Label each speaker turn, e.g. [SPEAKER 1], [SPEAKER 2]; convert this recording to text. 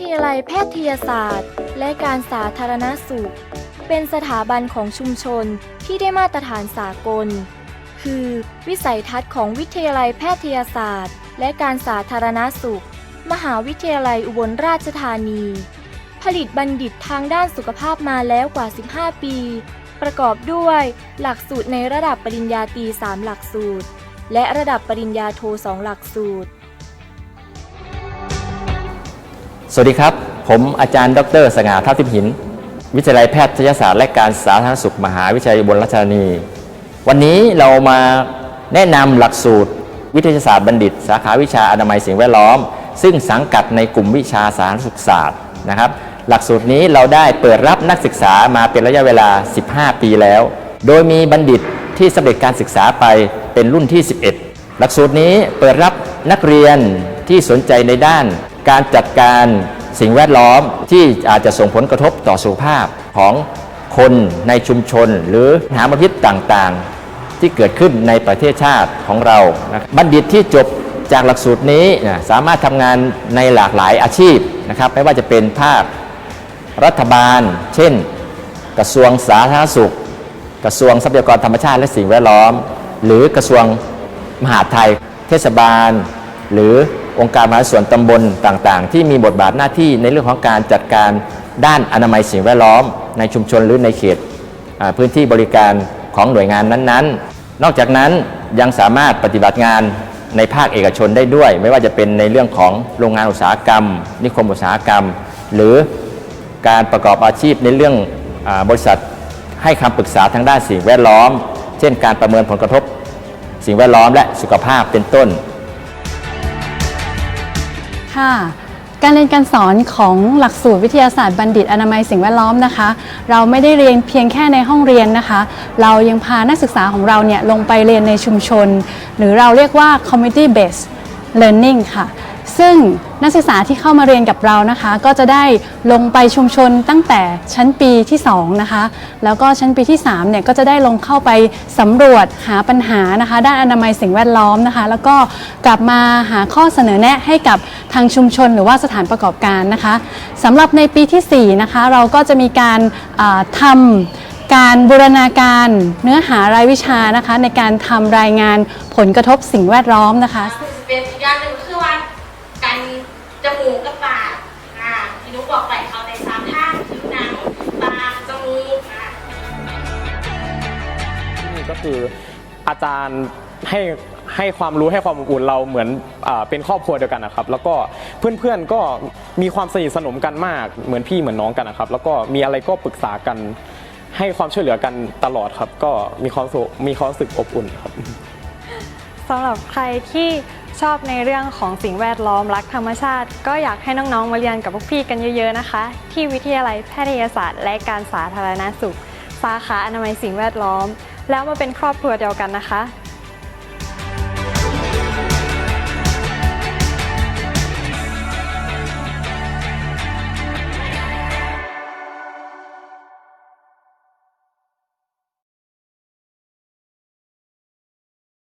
[SPEAKER 1] ทยาลัยแพทยศาสตร์ และการสาธารณสุข เป็นสถาบันของชุมชนที่ได้มาตรฐานสากล คือวิสัยทัศน์ของวิทยาลัยแพทยศาสตร์ และการสาธารณสุข มหาวิทยาลัยอุบลราชธานี ผลิตบัณฑิตทางด้านสุขภาพมาแล้วกว่า 15 ปี ประกอบด้วยหลักสูตรในระดับปริญญาตรี3หลักสูตร และระดับปริญญาโท2หลักสูตร
[SPEAKER 2] สวัสดีครับ ผมอาจารย์ ดร สง่าทัพทิมหิน วิทยาลัยแพทยศาสตร์และการสาธารณสุขมหาวิทยาลัยบลราชธานี วันนี้เรามาแนะนำหลักสูตร วิทยาศาสตร์บัณฑิต สาขาวิชาอนามัยสิ่งแวดล้อม ซึ่งสังกัดในกลุ่มวิชาสาธารณสุขศาสตร์นะครับ หลักสูตรนี้เราได้เปิดรับนักศึกษามาเป็นระยะเวลา 15 ปีแล้ว โดยมีบัณฑิตที่สำเร็จการศึกษาไปเป็นรุ่นที่ 11 หลักสูตรนี้เปิดรับนักเรียนที่สนใจในด้าน การจัดการสิ่งแวดล้อมที่อาจจะส่งผลกระทบต่อสุขภาพของคนในชุมชน หรือหามลพิษต่างๆ ที่เกิดขึ้นในประเทศชาติของเรานะรบบัณฑิตที่จบจากหลักสูตรนี้นะสามารถทำงานในหลากหลายอาชีพนะครับไม่ว่าจะเป็นภาครัฐบาล เช่น กระทรวงสาธารณสุข กระทรวงทรัพยากรธรรมชาติและสิ่งแวดล้อม หรือกระทรวงมหาดไทย เทศบาล หรือ องค์การมหาส่วนตำบลต่างๆ ที่มีบทบาทหน้าที่ในเรื่องของการจัดการด้านอนามัยสิ่งแวดล้อม ในชุมชนหรือในเขตพื้นที่บริการของหน่วยงานนั้นๆ นอกจากนั้นยังสามารถปฏิบัติงานในภาคเอกชนได้ด้วย ไม่ว่าจะเป็นในเรื่องของโรงงานอุตสาหกรรม นิคมอุตสาหกรรม หรือการประกอบอาชีพในเรื่องอบริษัทให้คำปรึกษาทางด้านสิ่งแวดล้อม เช่น การประเมินผลกระทบ สิ่งแวดล้อมและสุขภาพเป็นต้น
[SPEAKER 3] ค่ะ การเรียนการสอนของหลักสูตรวิทยาศาสตร์บัณฑิตอนามัยสิ่งแวดล้อมนะคะ เราไม่ได้เรียนเพียงแค่ในห้องเรียนนะคะ เรายังพานักศึกษาของเราเนี่ยลงไปเรียนในชุมชน หรือเราเรียกว่า community based learning ค่ะ ซึ่งนักศึกษาที่เข้ามาเรียนกับเรานะคะ ก็จะได้ลงไปชุมชนตั้งแต่ชั้นปีที่2นะคะแล้วก็ชั้นปีที่3เนี่ยก็จะได้ลงเข้าไปสำรวจหาปัญหานะคะ ด้านอนามัยสิ่งแวดล้อมนะคะ แล้วก็กลับมาหาข้อเสนอแนะให้กับทางชุมชน หรือว่าสถานประกอบการนะคะสำหรับในปีที่4นะคะเราก็จะมีการอ่าทำการบูรณาการเนื้อหารายวิชานะคะ ในการทำรายงานผลกระทบสิ่งแวดล้อมนะคะ
[SPEAKER 4] เป็นอีกอย่างหนึ่งคือ จมูกกับปากอ่าที่นุกบอกไปเขาในสามท่างผิวหนังปากจมูกอ่า
[SPEAKER 5] ที่นี่ก็คืออาจารย์ให้ให้ความรู้ให้ความอบอุ่นเราเหมือนอเป็นครอบครัวเดียวกันนะครับ แล้วก็เพื่อนๆก็มีความสนิทสนมกันมาก เหมือนพี่เหมือนน้องกันนะครับ แล้วก็มีอะไรก็ปรึกษากัน ให้ความช่วยเหลือกันตลอดครับ ก็มีความสุขมีความรู้สึกอบอุ่นครับ
[SPEAKER 6] สำหรับใครที่ ชอบในเรื่องของสิ่งแวดล้อมรักธรรมชาติ ก็อยากให้น้องๆมาเรียนกับพวกพี่กันเยอะๆนะคะ ที่วิทยาลัยแพทยศาสตร์ และการสาธารณสุข สาขาอนามัยสิ่งแวดล้อม แล้วมาเป็นครอบครัวเดียวกันนะคะ